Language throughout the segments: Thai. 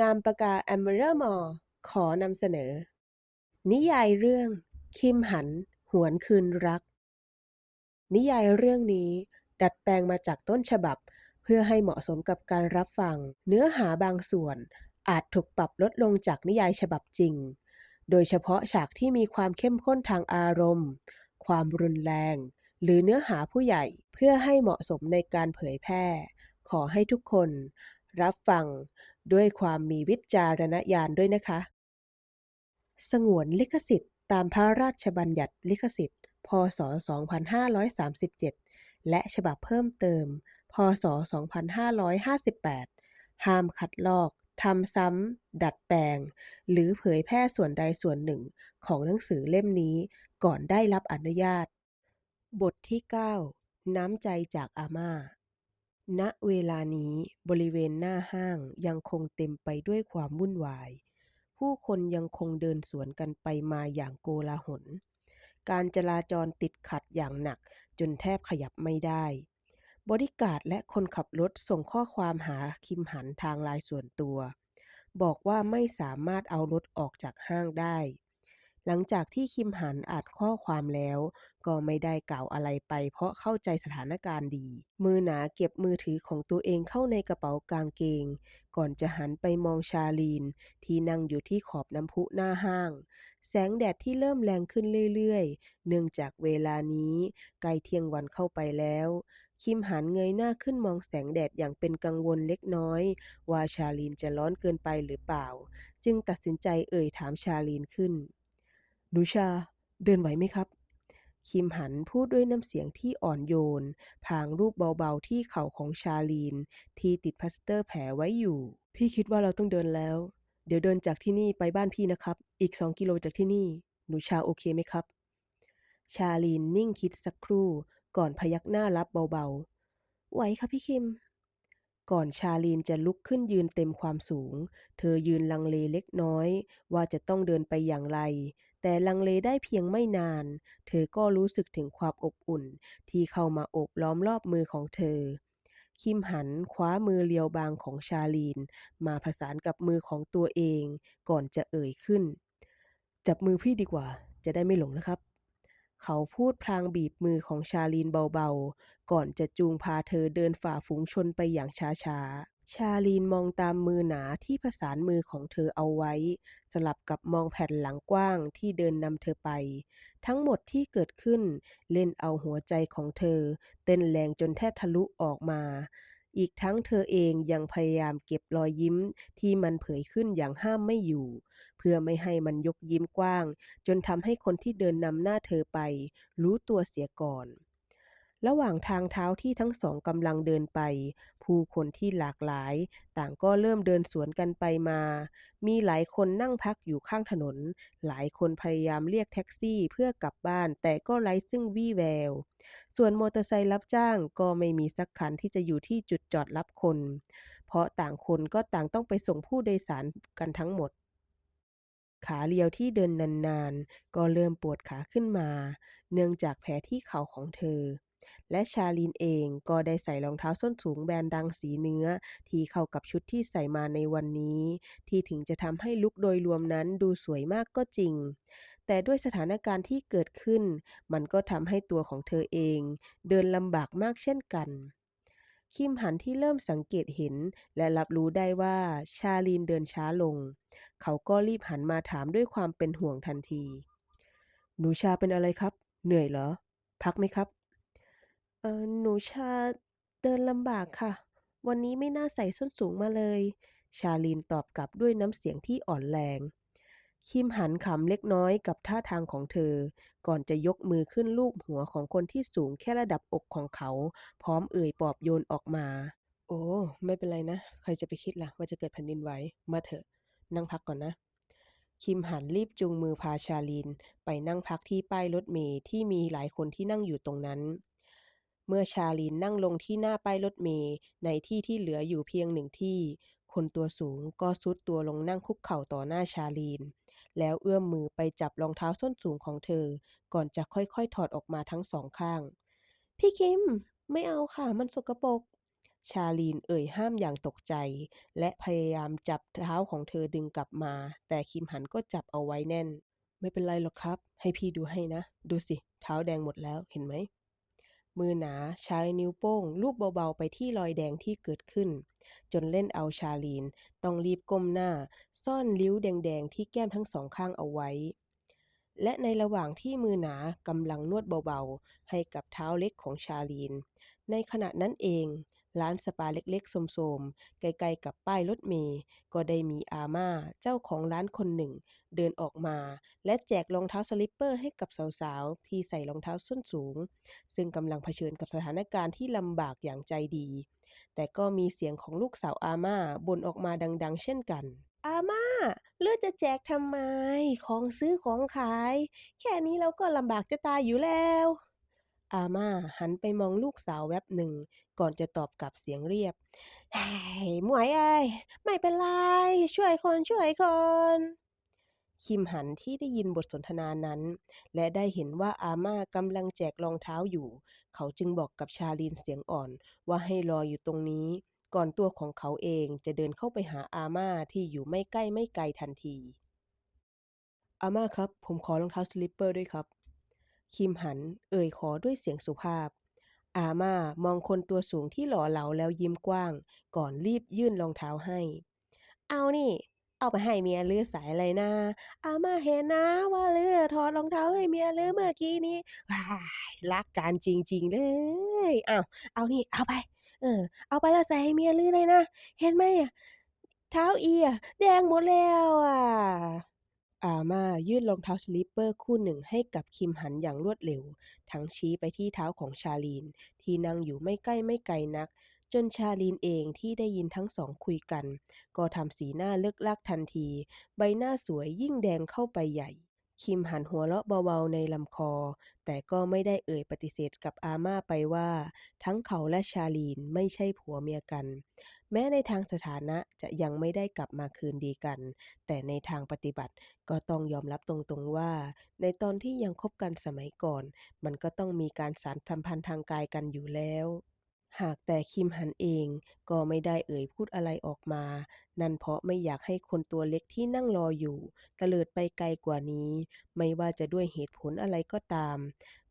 นามปากกาแอมเบอร์มอร์ ขอนำเสนอ นิยายเรื่อง คิมหัน หวนคืนรัก นิยายเรื่องนี้ดัดแปลงมาจากต้นฉบับ เพื่อให้เหมาะสมกับการรับฟัง เนื้อหาบางส่วน อาจถูกปรับลดลงจากนิยายฉบับจริง โดยเฉพาะฉากที่มีความเข้มข้นทางอารมณ์ ความรุนแรง หรือเนื้อหาผู้ใหญ่เพื่อให้เหมาะสมในการเผยแพร่ ขอให้ทุกคน รับฟัง ด้วยความมีวิจารณญาณด้วยนะคะ สงวนลิขสิทธิ์ ตามพระราชบัญญัติลิขสิทธิ์ พ.ศ.2537 และฉบับเพิ่มเติม พ.ศ.2558 ห้ามขัดลอกทำซ้ำ ดัดแปลง หรือเผยแพร่ส่วนใดส่วนหนึ่งของหนังสือเล่มนี้ก่อนได้รับอนุญาต บทที่ 9 น้ำใจจากอาม่า ณ เวลานี้บริเวณหน้าห้างยังคงเต็มไปด้วยความวุ่นวาย ผู้คนยังคงเดินสวนกันไปมาอย่างโกลาหล การจราจรติดขัดอย่างหนักจนแทบขยับไม่ได้บอดี้การและคนขับรถส่งข้อความหาคิมหันทางไลน์ส่วนตัว บอกว่าไม่สามารถเอารถออกจากห้างได้ หลังจากที่คิมหันอ่านข้อความแล้ว ก็ไม่ได้กล่าวอะไรไป เพราะเข้าใจสถานการณ์ดี มือหนาเก็บมือถือของตัวเองเข้าในกระเป๋ากางเกง ก่อนจะหันไปมองชาลีน ที่นั่งอยู่ที่ขอบน้ำพุหน้าห้าง แสงแดดที่เริ่มแรงขึ้นเรื่อยๆ เนื่องจากเวลานี้ใกล้เที่ยงวันเข้าไปแล้ว คิมหันเงยหน้าขึ้นมองแสงแดดอย่างเป็นกังวลเล็กน้อย ว่าชาลีนจะร้อนเกินไปหรือเปล่า จึงตัดสินใจเอ่ยถามชาลีนขึ้นหนูชา เดินไหวไหมครับ คิมหันพูดด้วยน้ำเสียงที่อ่อนโยน พางรูปเบาๆที่เข่าของชาลีน ที่ติดพลาสเตอร์แผลไว้อยู่ พี่คิดว่าเราต้องเดินแล้ว เดี๋ยวเดินจากที่นี่ไปบ้านพี่นะครับ อีกสองกิโลจากที่นี่ หนูชาโอเคไหมครับ ชาลีนนิ่งคิดสักครู่ ก่อนพยักหน้ารับเบาๆ ไหวค่ะพี่คิม ก่อนชาลีนจะลุกขึ้นยืนเต็มความสูง เธอยืนลังเลเล็กน้อย ว่าจะต้องเดินไปอย่างไร แต่ลังเลได้เพียงไม่นาน เธอก็รู้สึกถึงความอบอุ่น ที่เข้ามาโอบล้อมรอบมือของเธอ คิมหันคว้ามือเรียวบางของชาลีน มาผสานกับมือของตัวเอง ก่อนจะเอ่ยขึ้น จับมือพี่ดีกว่า จะได้ไม่หลงนะครับ เขาพูดพลางบีบมือของชาลีนเบาๆ ก่อนจะจูงพาเธอเดินฝ่าฝูงชนไปอย่างช้าๆ ชาลีนมองตามมือหนาที่ผสานมือของเธอเอาไว้ สลับกับมองแผ่นหลังกว้างที่เดินนำเธอไป ทั้งหมดที่เกิดขึ้นเล่นเอาหัวใจของเธอ เต้นแรงจนแทบทะลุออกมา อีกทั้งเธอเองยังพยายามเก็บรอยยิ้มที่มันเผยขึ้นอย่างห้ามไม่อยู่ เพื่อไม่ให้มันยกยิ้มกว้าง จนทำให้คนที่เดินนำหน้าเธอไป รู้ตัวเสียก่อนระหว่างทางเท้าที่ทั้งสองกำลังเดินไป ผู้คนที่หลากหลาย ต่างก็เริ่มเดินสวนกันไปมา มีหลายคนนั่งพักอยู่ข้างถนน หลายคนพยายามเรียกแท็กซี่เพื่อกลับบ้านแต่ก็ไร้ซึ่งวี่แวว ส่วนมอเตอร์ไซค์รับจ้างก็ไม่มีสักคันที่จะอยู่ที่จุดจอดรับคน เพราะต่างคนก็ต่างต้องไปส่งผู้โดยสารกันทั้งหมดขาเรียวที่เดินนานๆ ก็เริ่มปวดขาขึ้นมา เนื่องจากแผลที่เข่าของเธอ และชาลีนเองก็ได้ใส่รองเท้าส้นสูงแบรนด์ดังสีเนื้อ ที่เข้ากับชุดที่ใส่มาในวันนี้ ที่ถึงจะทำให้ลุคโดยรวมนั้นดูสวยมากก็จริง แต่ด้วยสถานการณ์ที่เกิดขึ้น มันก็ทำให้ตัวของเธอเอง เดินลำบากมากเช่นกันคิมหันที่เริ่มสังเกตเห็น และรับรู้ได้ว่าชาลีนเดินช้าลง เขาก็รีบหันมาถามด้วยความเป็นห่วงทันที หนูชาเป็นอะไรครับ เหนื่อยเหรอ พักไหมครับ เอ่อ หนูชาเดินลำบากค่ะ วันนี้ไม่น่าใส่ส้นสูงมาเลย ชาลีนตอบกลับด้วยน้ำเสียงที่อ่อนแรง คิมหันขำเล็กน้อยกับท่าทางของเธอ ก่อนจะยกมือขึ้นลูบหัวของคนที่สูงแค่ระดับอกของเขา พร้อมเอ่ยปลอบโยนออกมา โอ้ ไม่เป็นไรนะ ใครจะไปคิดล่ะ ว่าจะเกิดแผ่นดินไหว มาเถอะ นั่งพักก่อนนะ คิมหันรีบจูงมือพาชาลีนไปนั่งพักที่ป้ายรถเมล์ที่มีหลายคนที่นั่งอยู่ตรงนั้น เมื่อชาลีนนั่งลงที่หน้าป้ายรถเมล์ในที่ที่เหลืออยู่เพียงหนึ่งที่ คนตัวสูงก็ทรุดตัวลงนั่งคุกเข่าต่อหน้าชาลีน แล้วเอื้อมมือไปจับรองเท้าส้นสูงของเธอ ก่อนจะค่อยๆ ถอดออกมาทั้งสองข้าง พี่คิม ไม่เอาค่ะ มันสกปรกชาลีนเอ่ยห้ามอย่างตกใจ และพยายามจับเท้าของเธอดึงกลับมา แต่คิมหันก็จับเอาไว้แน่น ไม่เป็นไรหรอกครับ ให้พี่ดูให้นะ ดูสิ เท้าแดงหมดแล้วเห็นไหม มือหนาใช้นิ้วโป้งลูบเบาๆไปที่รอยแดงที่เกิดขึ้น จนเล่นเอาชาลีน ต้องรีบก้มหน้า ซ่อนริ้วแดงๆที่แก้มทั้งสองข้างเอาไว้ และในระหว่างที่มือหนากำลังนวดเบาๆ ให้กับเท้าเล็กของชาลีน ในขณะนั้นเองร้านสปาเล็กๆโสมๆไกลๆกับป้ายรถเมล์ก็ได้มีอาม่าเจ้าของร้านคนหนึ่ง เดินออกมา และแจกรองเท้าสลิปเปอร์ให้กับสาวๆ ที่ใส่รองเท้าส้นสูง ซึ่งกำลังเผชิญกับสถานการณ์ที่ลำบากอย่างใจดี แต่ก็มีเสียงของลูกสาวอาม่าบ่นออกมาดังๆ เช่นกัน อาม่า เลือกจะแจกทำไม ของซื้อของขาย แค่นี้เราก็ลำบากจะตายอยู่แล้วอาม่าหันไปมองลูกสาวแวบหนึ่ง ก่อนจะตอบกลับเสียงเรียบเฮ้ยหมวยเอ้ไม่เป็นไร ช่วยคนช่วยคน คิมหันที่ได้ยินบทสนทนานั้น และได้เห็นว่าอาม่ากำลังแจกรองเท้าอยู่ เขาจึงบอกกับชาลีนเสียงอ่อนว่าให้รออยู่ตรงนี้ ก่อนตัวของเขาเองจะเดินเข้าไปหาอาม่าที่อยู่ไม่ใกล้ไม่ไกลทันที อาม่าครับ ผมขอรองเท้าสลิปเปอร์ด้วยครับ คิมหันเอ่ยขอด้วยเสียงสุภาพ อาม่ามองคนตัวสูงที่หล่อเหลาแล้วยิ้มกว้าง ก่อนรีบยื่นรองเท้าให้ เอานี่ เอาไปให้เมียลือสายอะไรนะอาม่าเห็นนะว่าลือถอดรองเท้าให้เมียลือเมื่อกี้นี้ว้ายรักกันจริง ๆ เลยเอาเอานี่เอาไป เออ เอาไปแล้วใส่ให้เมียลือเลยนะ เห็นไหมอะเท้าเอีอะแดงหมดแล้วอะอาม่ายื่นรองเท้าสลิปเปอร์คู่หนึ่งให้กับคิมหันอย่างรวดเร็ว ทั้งชี้ไปที่เท้าของชาลีน ที่นั่งอยู่ไม่ใกล้ไม่ไกลนัก จนชาลีนเองที่ได้ยินทั้งสองคุยกัน ก็ทำสีหน้าเลิกลักทันที ใบหน้าสวยยิ่งแดงเข้าไปใหญ่ คิมหันหัวเราะเบาๆในลำคอ แต่ก็ไม่ได้เอ่ยปฏิเสธกับอาม่าไปว่า ทั้งเขาและชาลีนไม่ใช่ผัวเมียกัน แม้ในทางสถานะจะยังไม่ได้กลับมาคืนดีกัน แต่ในทางปฏิบัติก็ต้องยอมรับตรงๆว่า ในตอนที่ยังคบกันสมัยก่อน มันก็ต้องมีการสานสัมพันธ์ทางกายกันอยู่แล้ว หากแต่คิมหันเองก็ไม่ได้เอ่ยพูดอะไรออกมา นั่นเพราะไม่อยากให้คนตัวเล็กที่นั่งรออยู่ตะเลิดไปไกลกว่านี้ ไม่ว่าจะด้วยเหตุผลอะไรก็ตาม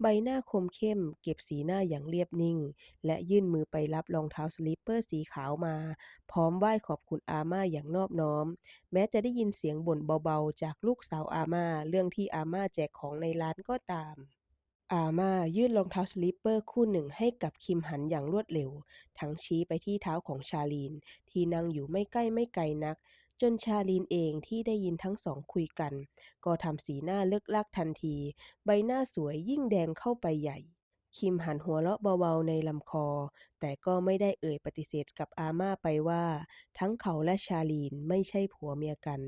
ใบหน้าคมเข้ม เก็บสีหน้าอย่างเรียบนิ่ง และยื่นมือไปรับรองเท้าสลิปเปอร์สีขาวมา พร้อมไหว้ขอบคุณอาม่าอย่างนอบน้อม แม้จะได้ยินเสียงบ่นเบาๆ จากลูกสาวอาม่าเรื่องที่อาม่าแจกของในร้านก็ตาม อาม่ายื่นรองเท้าสลิปเปอร์คู่หนึ่งให้กับคิมหันอย่างรวดเร็ว ทั้งชี้ไปที่เท้าของชาลีน ที่นั่งอยู่ไม่ใกล้ไม่ไกลนัก จนชาลีนเองที่ได้ยินทั้งสองคุยกัน ก็ทำสีหน้าเลิกลักทันที ใบหน้าสวยยิ่งแดงเข้าไปใหญ่ คิมหันหัวเราะเบาๆในลำคอ แต่ก็ไม่ได้เอ่ยปฏิเสธกับอาม่าไปว่า ทั้งเขาและชาลีนไม่ใช่ผัวเมียกัน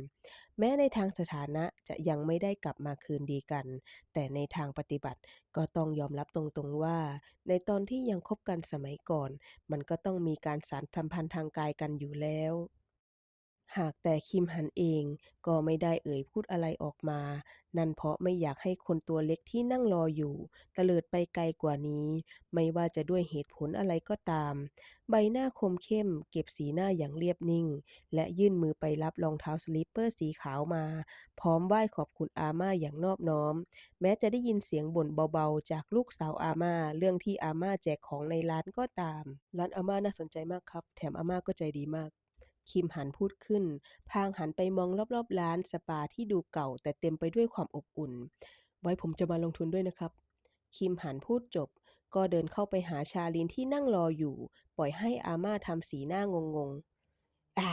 แม้ในทางสถานะจะยังไม่ได้กลับมาคืนดีกัน แต่ในทางปฏิบัติก็ต้องยอมรับตรงๆว่า ในตอนที่ยังคบกันสมัยก่อน มันก็ต้องมีการสานสัมพันธ์ทางกายกันอยู่แล้ว หากแต่คิมหันเองก็ไม่ได้เอ่ยพูดอะไรออกมา นั่นเพราะไม่อยากให้คนตัวเล็กที่นั่งรออยู่ตะเลิดไปไกลกว่านี้ ไม่ว่าจะด้วยเหตุผลอะไรก็ตาม ใบหน้าคมเข้ม เก็บสีหน้าอย่างเรียบนิ่ง และยื่นมือไปรับรองเท้าสลิปเปอร์สีขาวมา พร้อมไหว้ขอบคุณอาม่าอย่างนอบน้อม แม้จะได้ยินเสียงบ่นเบาๆ จากลูกสาวอาม่าเรื่องที่อาม่าแจกของในร้านก็ตาม ร้านอาม่าน่าสนใจมากครับ แถมอาม่าก็ใจดีมาก คิมหันพูดขึ้น พางหันไปมองรอบๆร้านสปาที่ดูเก่าแต่เต็มไปด้วยความอบอุ่น ไว้ผมจะมาลงทุนด้วยนะครับ คิมหันพูดจบ ก็เดินเข้าไปหาชาลีนที่นั่งรออยู่ ปล่อยให้อาม่าทำสีหน้างงๆอ้า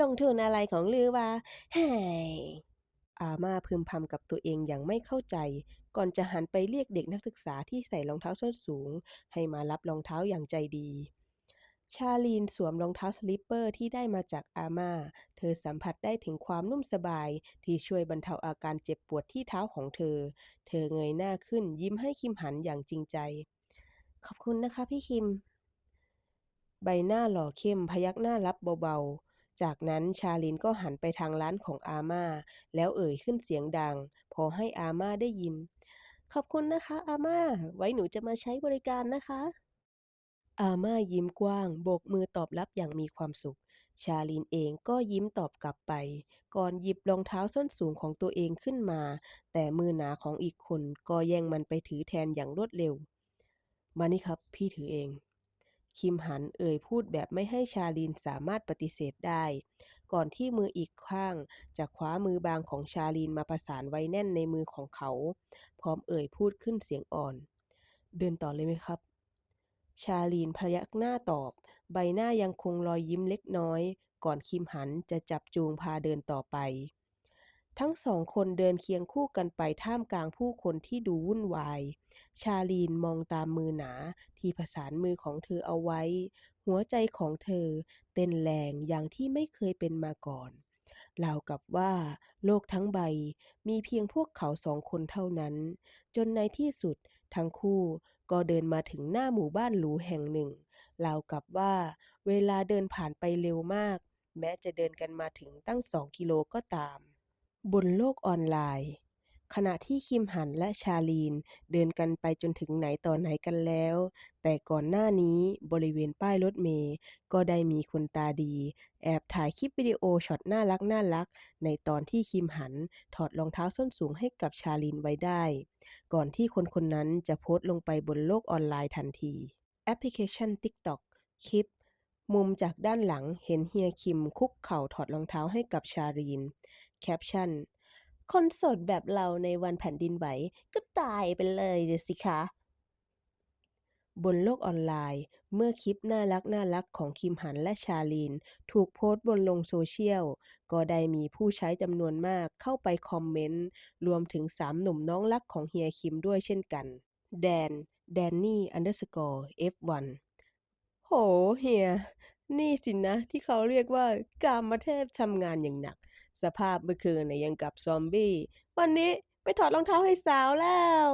ลงทุนอะไรของลือวะเฮ้อาม่าพึมพำกับตัวเองอย่างไม่เข้าใจ ก่อนจะหันไปเรียกเด็กนักศึกษาที่ใส่รองเท้าส้นสูง ให้มารับรองเท้าอย่างใจดี ชาลีนสวมรองเท้าสลิปเปอร์ที่ได้มาจากอาม่า เธอสัมผัสได้ถึงความนุ่มสบายที่ช่วยบรรเทาอาการเจ็บปวดที่เท้าของเธอ เธอเงยหน้าขึ้นยิ้มให้คิมหันอย่างจริงใจ ขอบคุณนะคะพี่คิม ใบหน้าหล่อเข้มพยักหน้ารับเบาๆ จากนั้นชาลินก็หันไปทางร้านของอาม่า แล้วเอ่ยขึ้นเสียงดัง พอให้อาม่าได้ยิน ขอบคุณนะคะอาม่า ไว้หนูจะมาใช้บริการนะคะ อาม่ายิ้มกว้าง โบกมือตอบรับอย่างมีความสุข ชาลีนเองก็ยิ้มตอบกลับไป ก่อนหยิบรองเท้าส้นสูงของตัวเองขึ้นมา แต่มือหนาของอีกคนก็แย่งมันไปถือแทนอย่างรวดเร็ว มานี่ครับ พี่ถือเอง คิมหันเอ่ยพูดแบบไม่ให้ชาลีนสามารถปฏิเสธได้ ก่อนที่มืออีกข้างจะคว้ามือบางของชาลีนมาประสานไว้แน่นในมือของเขา พร้อมเอ่ยพูดขึ้นเสียงอ่อน เดินต่อเลยไหมครับ ชาลีนพยักหน้าตอบ ใบหน้ายังคงรอยยิ้มเล็กน้อย ก่อนคิมหันจะจับจูงพาเดินต่อไป ทั้งสองคนเดินเคียงคู่กันไปท่ามกลางผู้คนที่ดูวุ่นวาย ชาลีนมองตามมือหนาที่ผสานมือของเธอเอาไว้ หัวใจของเธอเต้นแรงอย่างที่ไม่เคยเป็นมาก่อนราวกับว่าโลกทั้งใบมีเพียงพวกเขาสองคนเท่านั้น จนในที่สุดทั้งคู่ ก็เดินมาถึงหน้าหมู่บ้านหรูแห่งหนึ่งราวกับว่าเวลาเดินผ่านไปเร็วมาก แม้จะเดินกันมาถึงตั้งสองกิโลก็ตาม บนโลกออนไลน์ ขณะที่คิมหันและชาลีนเดินกันไปจนถึงไหนต่อไหนกันแล้ว แต่ก่อนหน้านี้บริเวณป้ายรถเมล์ก็ได้มีคนตาดี แอบถ่ายคลิปวิดีโอช็อตน่ารักน่ารัก ในตอนที่คิมหันถอดรองเท้าส้นสูงให้กับชาลีนไว้ได้ ก่อนที่คนคนนั้นจะโพสต์ลงไปบนโลกออนไลน์ทันที แอปพลิเคชัน TikTok คลิปมุมจากด้านหลังเห็นเฮียคิมคุกเข่าถอดรองเท้าให้กับชาลีนแคปชั่น คนโสดแบบเราในวันแผ่นดินไหว ก็ตายไปเลยสิคะ บนโลกออนไลน์ เมื่อคลิปน่ารักน่ารักของคิมหันและชาลีน ถูกโพสต์บนลงโซเชียล ก็ได้มีผู้ใช้จำนวนมากเข้าไปคอมเมนต์ รวมถึงสามหนุ่มน้องรักของเฮียคิมด้วยเช่นกัน แดน แดนนี่ underscore f1 โหเฮีย นี่สินะที่เขาเรียกว่ากามเทพทำงานอย่างหนัก สภาพเมื่อคืนน่ะยังกับซอมบี้ วันนี้ไปถอดรองเท้าให้สาวแล้ว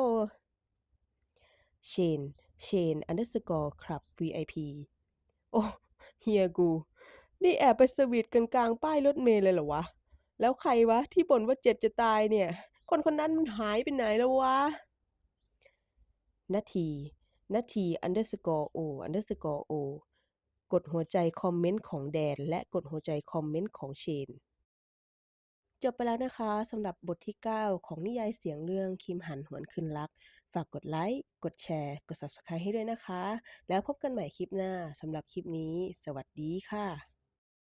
เชนเชน underscore ครับ VIP โอ้เฮียกู นี่แอบไปสวีทกันกลางป้ายรถเมล์เลยเหรอวะ แล้วใครวะที่บ่นว่าเจ็บจะตายเนี่ย คนคนนั้นมันหายไปไหนแล้ววะนาทีนาที underscore o underscore o กดหัวใจคอมเมนต์ของแดน และกดหัวใจคอมเมนต์ของเชน จบไปแล้วนะคะสำหรับบทที่ 9 ของนิยายเสียงเรื่องคิมหันหวนคืนรัก ฝากกดไลค์กดแชร์ กด Subscribe ให้ด้วยนะคะ แล้วพบกันใหม่คลิปหน้าสำหรับคลิปนี้ สวัสดีค่ะ